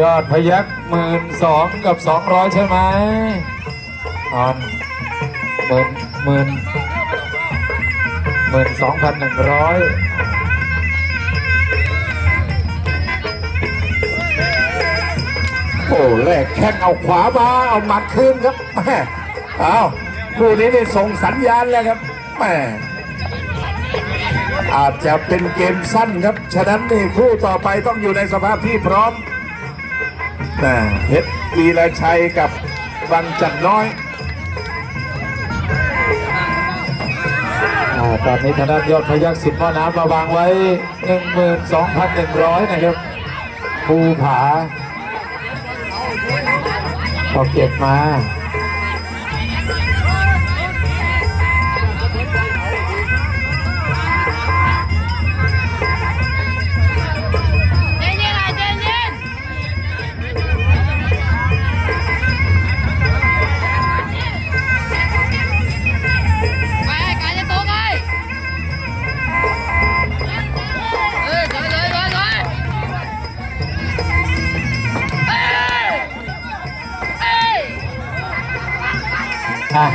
ยอดพยักหมื่นสองกับสองร้อยใช่ไหมออนหมื่นหมื่นหมื่นสองพันหนึ่งร้อยโอ้แรกแข้งเอาขวามา เอาหมัดคืนครับแม่เอาคู่นี้นี่ส่งสัญญาณแล้วครับแม่อาจจะเป็นเกมสั้นครับ ฉะนั้นนี่คู่ต่อไปต้องอยู่ในสภาพที่พร้อม แม่เพชรวีระชัยกับบังจันน้อยอ่าตอนนี้ทางด้านยอดพยักสิบหม้อน้ำมาวางไว้หนึ่งหมื่นสองพันหนึ่งร้อยนะครับภูผาพอเก็บมา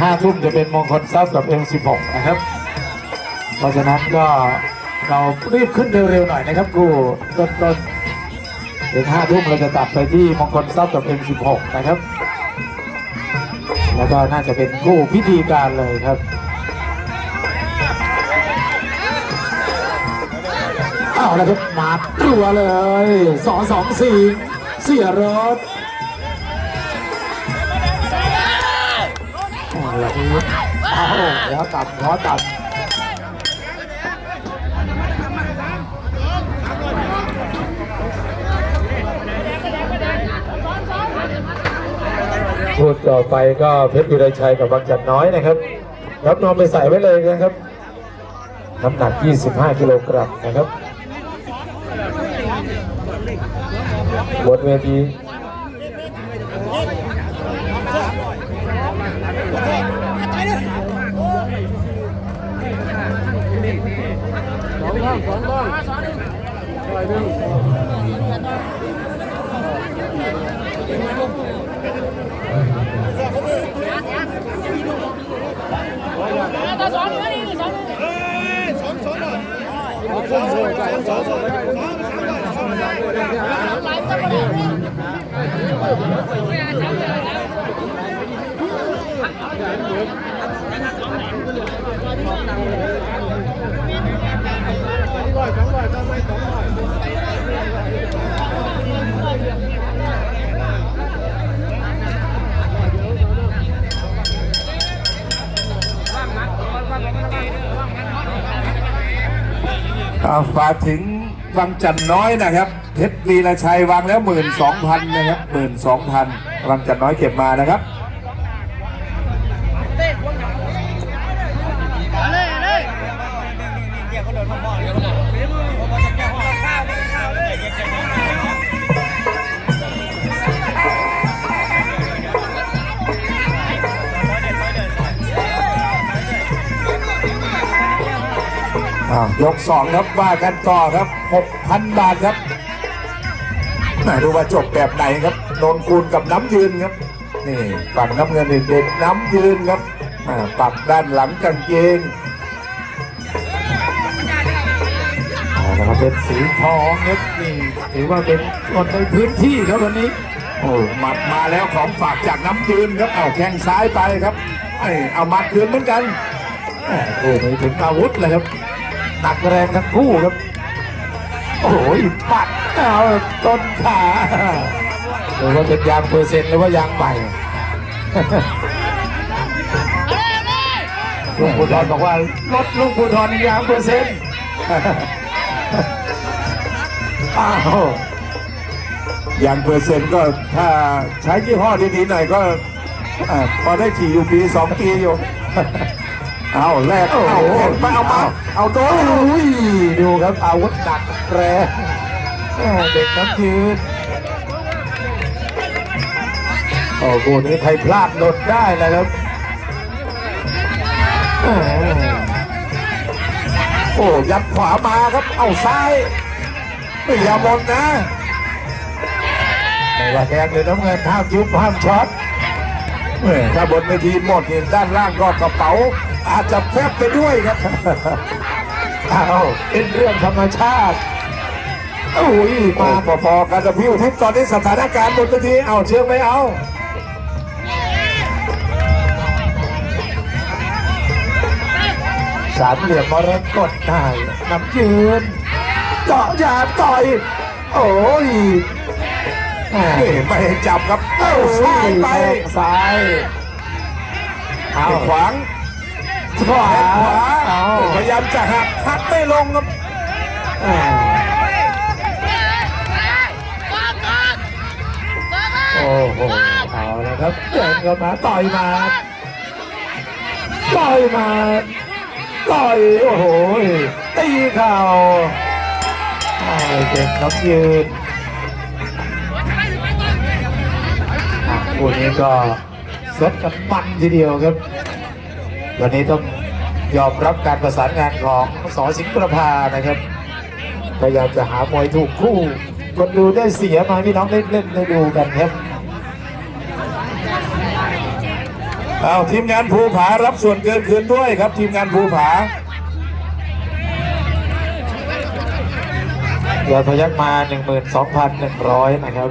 ห้าทุ่มจะเป็นมงคลทรัพย์กับ M16 นะครับ เพราะฉะนั้นก็เรารีบขึ้นเร็วๆหน่อยนะครับกูต้นต้นๆถึงห้าทุ่มเราจะตัดไปที่มงคลทรัพย์กับ M16 นะครับ แล้วก็น่าจะเป็นคู่พิธีการเลยครับเอาละครับมาตัวเลยสองสองสี่เสียรถ เอาละครับเอาแล้วต่ำหัวต่ำพูดต่อไปก็เพชรวิไรชัยกับบางจัดน้อยนะครับรับน้องไปใส่ไว้เลยนะครับ น้ำหนัก 25 กิโลกรัมนะครับบนเวที ตัวสองอยู่นี่สองอยู่อ่า ฝากถึงวังจันน้อยนะครับเพชรวีระชัยวางแล้วหมื่นสองพันนะครับหมื่นสองพันวังจันน้อยเก็บมานะครับ อ่ายกสองครับว่ากันต่อครับหกพันบาทครับไม่รู้ว่าจบแบบไหนครับโดนคูณกับน้ำยืนครับ นี่ฝั่งน้ำเงินนี่เด็ดน้ำยืนครับอ่าปักด้านหลังกางเกงเอาละครับเป็นสีทองครับนี่ถือว่าเป็นคนในพื้นที่ครับวันนี้โอ้หมัดมาแล้วของฝากจากน้ำยืนครับเอาแข้งซ้ายไปครับเอ้ยเอาหมัดคืนเหมือนกันแหม่โอ้โหถึงอาวุธเลยครับ หนักแรงทั้งคู่ครับ โอ้ยปัดเอาต้นขาหรือว่าเป็นยางเปอร์เซ็นต์หรือว่ายางใหม่ลุงภูธรบอกว่าลดลุงภูธรยางเปอร์เซ็นต์อ้าวยางเปอร์เซ็นต์ก็ถ้าใช้ยี่ห้อดีๆหน่อยก็พอได้ขี่อยู่ปีสองปีอยู่ เอาแรกเอาเห็นไหมเอามาเอาโดโอ้ยดูครับอาวุธหนักแรงเด็กน้ำยืนโอ้โหนี้ใครพลาดหล่นได้แล้วครับโอ้ยัดขวามาครับ เอาซ้ายไม่ย่าหมดนะไม่ว่าแดงหรือน้ำเงินห้ามยุบห้ามช็อตถ้าบนเวทีหมดเนี่ด้านล่างก็กระเป๋า อาจจะแฟบไปด้วยครับเอาเป็นเรื่องธรรมชาติโอ้ยมาพอๆกันกับพี่อุทิศตอนนี้สถานการณ์บนเวทีเอาเชื่อไม่เอาสามเหลี่ยมมรกตได้นำยืนเจาะยางต่อย โอ้ยแหม่นี่ไม่ให้จับครับเอ้าซ้ายไปซ้ายเอาขวาง ขวาแขนขวาเอาพยายามจะหักหักไม่ลงครับแหม่โอ้โหเอาแล้วครับเดินเข้ามาต่อยมาต่อยมาต่อยโอ้โหตีเข่าโอ้ยเด็กน้ำยืนอะคู่นี้ก็สดกันมันทีเดียวครับ วันนี้ต้องยอมรับการประสานงานของสอสิงห์ประภานะครับพยายามจะหามวยถูกคู่คนดูได้เสียมาพี่น้องได้เล่นได้ดูกันครับเอาทีมงานภูผารับส่วนเกินคืนด้วยครับ ทีมงานภูผายอดพยักมา 12,100 นะครับ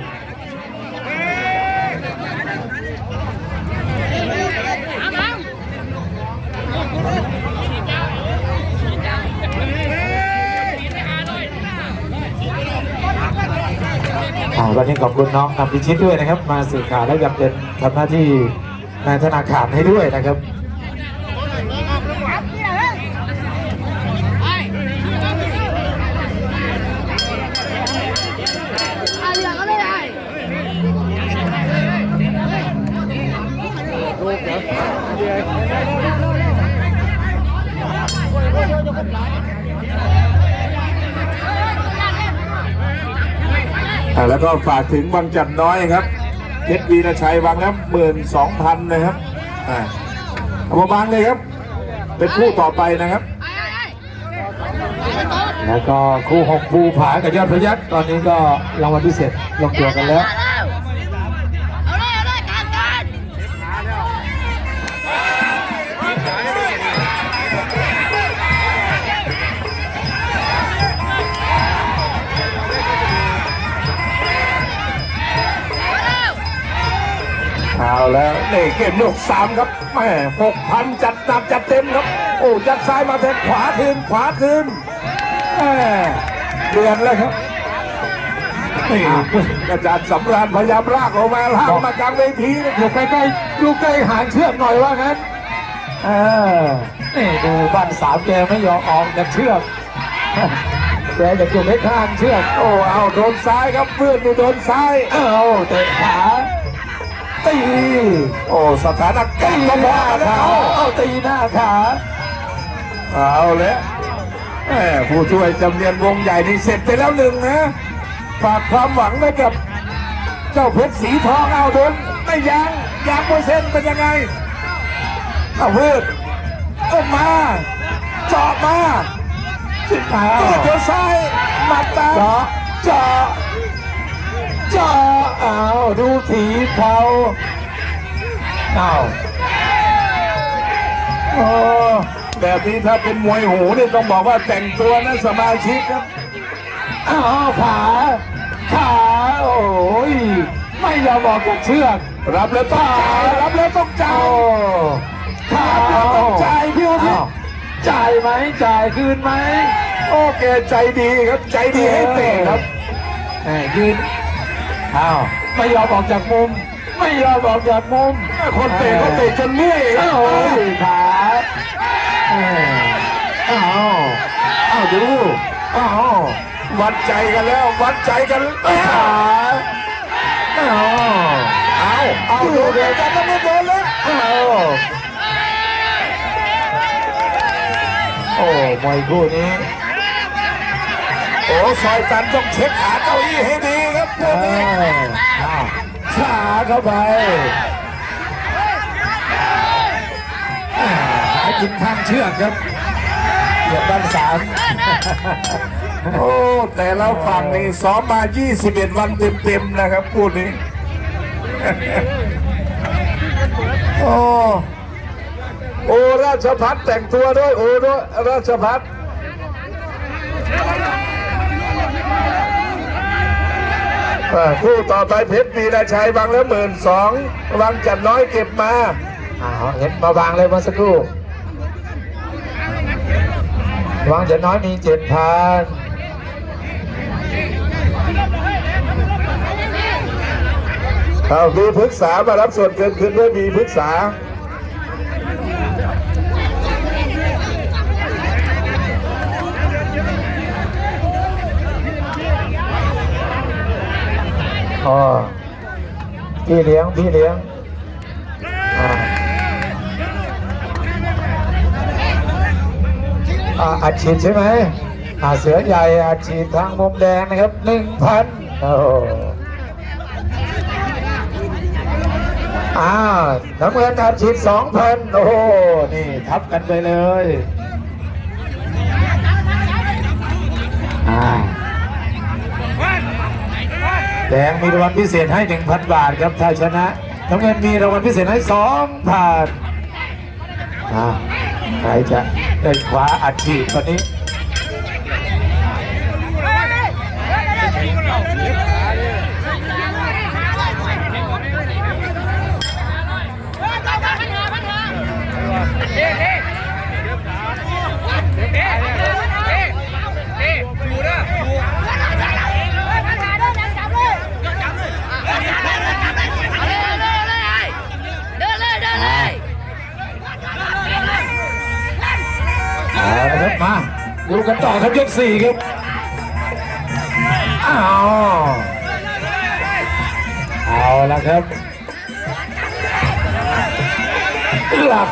วันนี้ขอบคุณน้องนำพิชิตด้วยนะครับ มาสื่อข่าวและยังเป็นทำหน้าที่ในธนาคารให้ด้วยนะครับอ่ แล้วก็ฝากถึงบางจันน้อยครับเพชรวีรชัยวางแล้วหมื่นสองพันนะครับอ่าเอามาบางเลยครับ เป็นคู่ต่อไปนะครับ แล้วก็คู่หกภูผากับยอดพยักตอนนี้ก็รางวัลพิเศษลงตัวกันแล้ว เอาแล้วนี่เกมยกสามครับแม่หกพันจัดหนักจัดเต็มครับ โอ้จัดซ้ายมาแทนขวาคืนขวาคืนแม่เดือนแล้วครับนี่อาจารย์สำราญพยายามลากออกมาลากมากลางเวทีนะอยู่ใกล้ๆอยู่ใกล้หางเชือกหน่อยว่างั้นเออนี่ดูบ้านสามแกไม่ยอมออกจากเชือกแกอยากอยู่ไม่ข้างเชือกโอ้เอาโดนซ้ายครับเพื่อนนี่โดนซ้ายเอาเตะขา ตีโอ้สถานการตีณ์หก็พอน้าแล้วขาเอาเอาตีหน้าขาเอาแล้วแม่ผู้ช่วยจำเนียนวงใหญ่นี่เสร็จไปแล้วหนึ่งนะฝากความหวังไว้กับ เจ้าเพชรสีทองเอาโดนไม่ยังยางเปอร์เซ็นต์เป็นยังไงเอาพืชเอามาเจาะมาขึ้นมาตัวเดียวซ้ายหมัดตามเจาะเจาะเจาะเอาดูถีบเขาเอาโอ้แบบนี้ถ้าเป็นมวยหูนี่ต้องบอกว่าแต่งตัวนะสมาชิกครับเอาขาขาโอ้ยไม่ยอมออกจากเชือก รับแล้วต้องจ่ายรับแล้วต้องจ่าเอายขารับแล้วต้องจ่ายพี่อุทิศเอาจ่ายไหมจ่ายคืนไหมโอเคใจดีครับใจดีให้เตะครับแหมยืน อ้าวไม่ยอมออกจากมุม ไม่ยอมออกจากมุม คนเตะก็เตะจนเมื่อยคเอ้ารับโอ้ยขาแหมอ้าวอ้าวดูอ้าววัดใจกันแล้ว วัดใจกันเอ้าขาอ้าวเอาเอาดูเดียวกันแล้วไม่โดนแล้วอ้าวโอ้มวยคู่นี้โอ้ซอยกันต้องเช็คขาเก้าอี้ให้ดี ครับพวเอกนี้ออ้าวขาเข้าไปอ่าหากินข้างเชือกครับเหยียบด้านสามโอ้แต่ละฝั่งนี่ซ้อมมา 21 วันเต็มๆนะครับพูดนี้ โอ้โอราชพัฒแต่งตัวด้วย โอราชพัฒอ่า คู่ต่อไปเพชรวีราชัยบางแล้วหมื่นสองบางจัดน้อยเก็บมาอ้าวเห็นมาวางเลยมื่อสักครู่วางจะน้อยมีเจ็ดพันเอามีพฤกษามารับส่วนเกินคืนด้วยมีพฤกษา อ๋อพี่เลี้ยงพี่เลี้ยงอ่าอ่าอัดฉีดใช่ไหมอาเสือใหญ่อัดฉีดทางมุมแดงนะครับหนึ่งพันโอ้อ้าวน้ำเงินอัดฉีดสองพันโอ้โหนี่ ทับกันไปเลยอ่า แดงมีรางวัลพิเศษให้ 1,000 บาทครับถ้าชนะน้ำเงินมีรางวัลพิเศษให้2,000อ่าใครจะได้คว้าอัดฉีดวันนี้ ยกสี่ครับ อ้าว เอาละครับ หลับ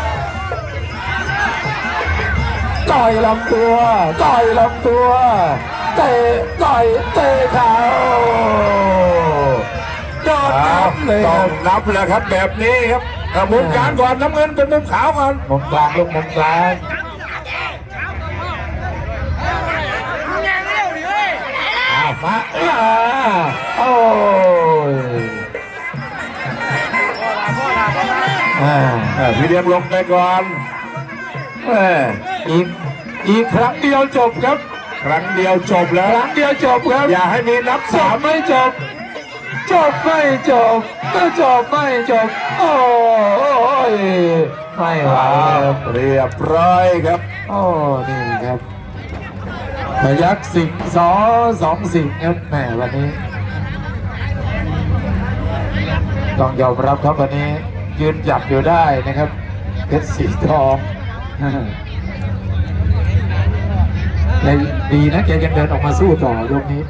ต่อยลำตัว ต่อยลำตัว เตะต่อยเตะเข่าโดนอ้าวน้ำเลยคต้อรังบนับแล้วครับแบบนี้ครับอะมุมกลางก่อนน้ำเงินเป็นมุมขาวก่อนมุมกลางลูกมุมกลางอ้าว มาอ่าโอ้ยอ่าอะพี่เลี้ยงลงไปก่อนแม่อีกอีกครั้งเดียวจบครับ ครั้งเดียวจบแล้ควรั้งเดียวจบครับ อย่าให้มีนับจสาบม ไม่จบ จบไม่จบก็จบไม่จบ โอ้ยไม่ไหวครับเรียบร้อยครับ โอ้นี่ครับ พยักสิงสอสองสิงเอฟแหมวันนี้ ต้องยอมรับครับวันนี้ ยืนหยัดอยู่ได้นะครับเพชรสีทองแกดีนะแกยังเดินออกมาสู้ต่อยกนี้